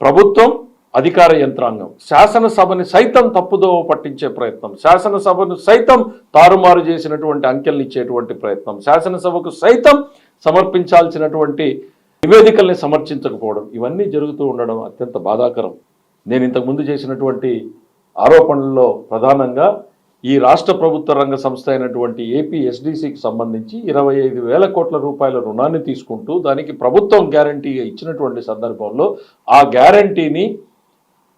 ప్రభుత్వం అధికార యంత్రాంగం శాసనసభని సైతం తప్పుదోవ పట్టించే ప్రయత్నం శాసనసభను సైతం తారుమారు చేసినటువంటి అంకెల్ని ఇచ్చేటువంటి ప్రయత్నం శాసనసభకు సైతం సమర్పించాల్సినటువంటి నివేదికల్ని సమర్పించకపోవడం ఇవన్నీ జరుగుతూ ఉండడం అత్యంత బాధాకరం. నేను ఇంతకుముందు చేసినటువంటి ఆరోపణల్లో ప్రధానంగా ఈ రాష్ట్ర ప్రభుత్వ రంగ సంస్థ అయినటువంటి ఏపీ ఎస్డిసికి సంబంధించి ఇరవై ఐదు వేల కోట్ల రూపాయల రుణాన్ని తీసుకుంటూ దానికి ప్రభుత్వం గ్యారంటీగా ఇచ్చినటువంటి సందర్భంలో ఆ గ్యారంటీని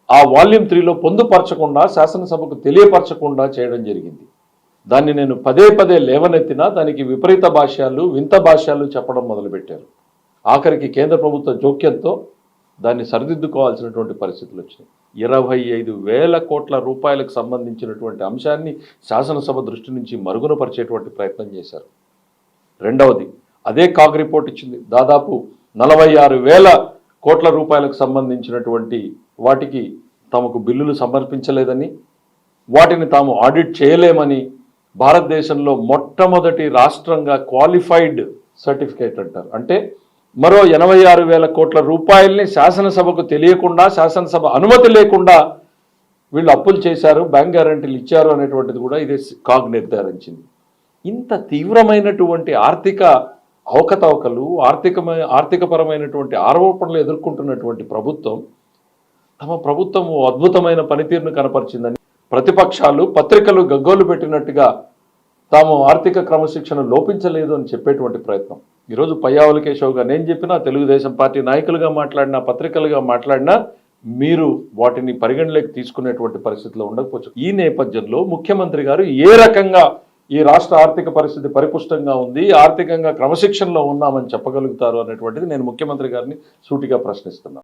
ఆ వాల్యూమ్ త్రీలో పొందుపరచకుండా శాసనసభకు తెలియపరచకుండా చేయడం జరిగింది. దాన్ని నేను పదే పదే లేవనెత్తినా దానికి విపరీత భాష్యాలు వింత భాష్యాలు చెప్పడం మొదలుపెట్టారు. ఆఖరికి కేంద్ర ప్రభుత్వ జోక్యంతో దాన్ని సరిదిద్దుకోవాల్సినటువంటి పరిస్థితులు వచ్చినాయి. ఇరవై ఐదు వేల కోట్ల రూపాయలకు సంబంధించినటువంటి అంశాన్ని శాసనసభ దృష్టి నుంచి మరుగునపరిచేటువంటి ప్రయత్నం చేశారు. రెండవది అదే కాగ్ రిపోర్ట్ ఇచ్చింది. దాదాపు నలభై ఆరు వేల కోట్ల రూపాయలకు సంబంధించినటువంటి వాటికి తమకు బిల్లులు సమర్పించలేదని వాటిని తాము ఆడిట్ చేయలేమని భారతదేశంలో మొట్టమొదటి రాష్ట్రంగా క్వాలిఫైడ్ సర్టిఫికేట్ అంటారు. అంటే మరో ఎనభై ఆరు వేల కోట్ల రూపాయల్ని శాసనసభకు తెలియకుండా శాసనసభ అనుమతి లేకుండా వీళ్ళు అప్పులు చేశారు బ్యాంక్ గ్యారంటీలు ఇచ్చారు అనేటువంటిది కూడా ఇదే కాగ్ నిర్ధారించింది. ఇంత తీవ్రమైనటువంటి ఆర్థిక అవకతవకలు ఆర్థికమైన ఆర్థికపరమైనటువంటి ఆరోపణలు ఎదుర్కొంటున్నటువంటి ప్రభుత్వం తమ ప్రభుత్వం అద్భుతమైన పనితీరును కనపరిచిందని ప్రతిపక్షాలు పత్రికలు గగ్గోలు పెట్టినట్టుగా తాము ఆర్థిక క్రమశిక్షణ లోపించలేదు అని చెప్పేటువంటి ప్రయత్నం. ఈరోజు పయ్యావుల కేశవ్ నేను చెప్పినా తెలుగుదేశం పార్టీ నాయకులుగా మాట్లాడినా పత్రికలుగా మాట్లాడినా మీరు వాటిని పరిగణలోకి తీసుకునేటువంటి పరిస్థితిలో ఉండకపోవచ్చు. ఈ నేపథ్యంలో ముఖ్యమంత్రి గారు ఏ రకంగా ఈ రాష్ట్ర ఆర్థిక పరిస్థితి పరిపుష్టంగా ఉంది ఆర్థికంగా క్రమశిక్షణలో ఉన్నామని చెప్పగలుగుతారు అనేటువంటిది నేను ముఖ్యమంత్రి గారిని సూటిగా ప్రశ్నిస్తున్నాను.